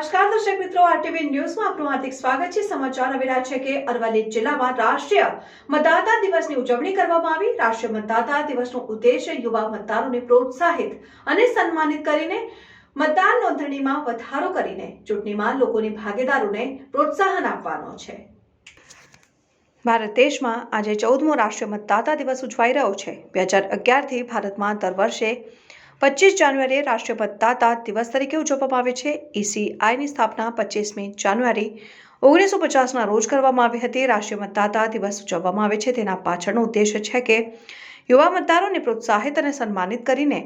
નમસ્કાર દર્શક મિત્રો આરટીવી ન્યૂઝમાં આપનું હાર્દિક સ્વાગત છે. સમાચાર આવી રહ્યા છે કે અરવલ્લી જિલ્લામાં રાષ્ટ્રીય મતદાતા દિવસની ઉજવણી કરવામાં આવી. રાષ્ટ્રીય મતદાતા દિવસનો ઉદ્દેશ યુવા મતદારોને પ્રોત્સાહિત અને સન્માનિત કરીને મતદાન નોંધણીમાં વધારો કરીને ચૂંટણીમાં લોકોની ભાગીદારોને પ્રોત્સાહન આપવાનો છે. ભારત દેશમાં આજે ચૌદમો રાષ્ટ્રીય મતદાતા દિવસ ઉજવાઈ રહ્યો છે. બે હજાર અગિયારથી ભારતમાં દર વર્ષે પચીસ જાન્યુઆરીએ રાષ્ટ્રીય મતદાતા દિવસ તરીકે ઉજવવામાં આવે છે. ઈસીઆઈની સ્થાપના પચીસમી જાન્યુઆરી ઓગણીસો પચાસના રોજ કરવામાં આવી હતી. રાષ્ટ્રીય મતદાતા દિવસ ઉજવવામાં આવે છે. તેના પાછળનો ઉદ્દેશ છે કે યુવા મતદારોને પ્રોત્સાહિત અને સન્માનિત કરીને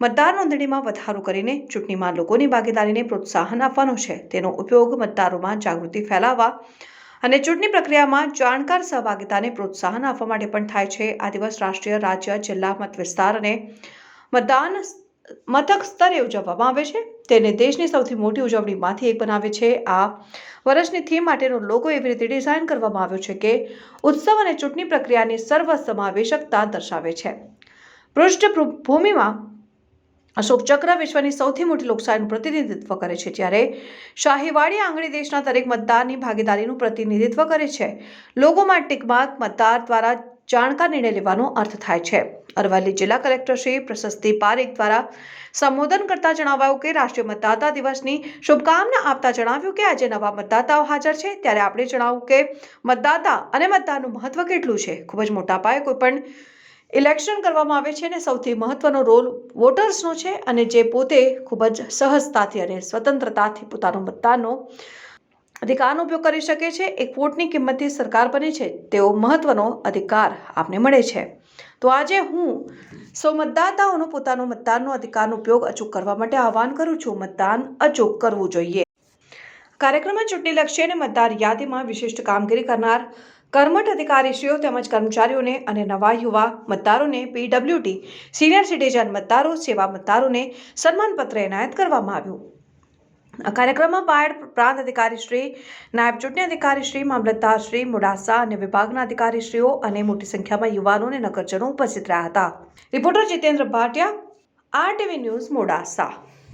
મતદાર નોંધણીમાં વધારો કરીને ચૂંટણીમાં લોકોની ભાગીદારીને પ્રોત્સાહન આપવાનો છે. તેનો ઉપયોગ મતદારોમાં જાગૃતિ ફેલાવવા અને ચૂંટણી પ્રક્રિયામાં જાણકાર સહભાગિતાને પ્રોત્સાહન આપવા માટે પણ થાય છે. આ દિવસ રાષ્ટ્રીય રાજ્ય, જિલ્લા મત વિસ્તાર અને મતદાન મથક સ્તરે ઉજવવામાં આવે છે. તેને દેશની સૌથી મોટી ઉજવણીમાંથી એક બનાવે છે. આ વર્ષની થીમ માટેનો લોગો એવી રીતે ડિઝાઇન કરવામાં આવ્યો છે કે ઉત્સવ અને ચૂંટણી પ્રક્રિયાની સર્વસમાવેશકતા દર્શાવે છે. પૃષ્ઠભૂમિમાં અશોક ચક્ર વિશ્વની સૌથી મોટી લોકશાહીનું પ્રતિનિધિત્વ કરે છે, જ્યારે શાહીવાડી આંગળી દેશના દરેક મતદારની ભાગીદારીનું પ્રતિનિધિત્વ કરે છે. લોગોમાં ટિકમાર્ક, મતદાર દ્વારા જાણકાર નિર્ણય લેવાનો અર્થ થાય છે. અરવલ્લી જિલ્લા કલેક્ટર શ્રી પ્રશસ્તિ પારેખ દ્વારા સંબોધન કરતા જણાવાયું કે રાષ્ટ્રીય મતદાતા દિવસની શુભકામના આપતા જણાવ્યું કે આજે નવા મતદાતાઓ હાજર છે. ત્યારે આપણે જણાવ્યું કે મતદાતા અને મતદાનનું મહત્વ કેટલું છે? ખૂબ જ મોટા પાયે કોઈ પણ ઇલેક્શન કરવામાં આવે છે અને સૌથી મહત્વનો રોલ વોટર્સનો છે અને જે પોતે ખૂબ જ સહજતાથી અને સ્વતંત્રતાથી પોતાનો મતદાનનો અધિકારનો ઉપયોગ કરી શકે છે, એક વોટની કિંમતથી સરકાર બને છે, તેવો મહત્વનો અધિકાર આપને મળે છે. તો આજે હું સૌ મતદાતાઓનો પોતાનો મતદાનનો અધિકારનો ઉપયોગ અચૂક કરવા માટે આહવાન કરું છું. મતદાન અચૂક કરવું જોઈએ. કાર્યક્રમમાં ચૂંટણીલક્ષી અને મતદાર યાદીમાં વિશિષ્ટ કામગીરી કરનાર કર્મઠ અધિકારીશ્રીઓ તેમજ કર્મચારીઓને અને નવા યુવા મતદારોને પીડબ્લ્યુડી, સિનિયર સિટીઝન મતદારો, સેવા મતદારોને સન્માનપત્ર એનાયત કરવામાં આવ્યું. આ કાર્યક્રમમાં બાયડ પ્રાંત અધિકારી શ્રી, નાયબ ચૂંટણી અધિકારી શ્રી, મામલતદાર શ્રી, મોડાસા અને વિભાગના અધિકારીશ્રીઓ અને મોટી સંખ્યામાં યુવાનો અને નગરજનો ઉપસ્થિત રહ્યા હતા. Reporter Jitendra Bhatia, RTV news, Modasa.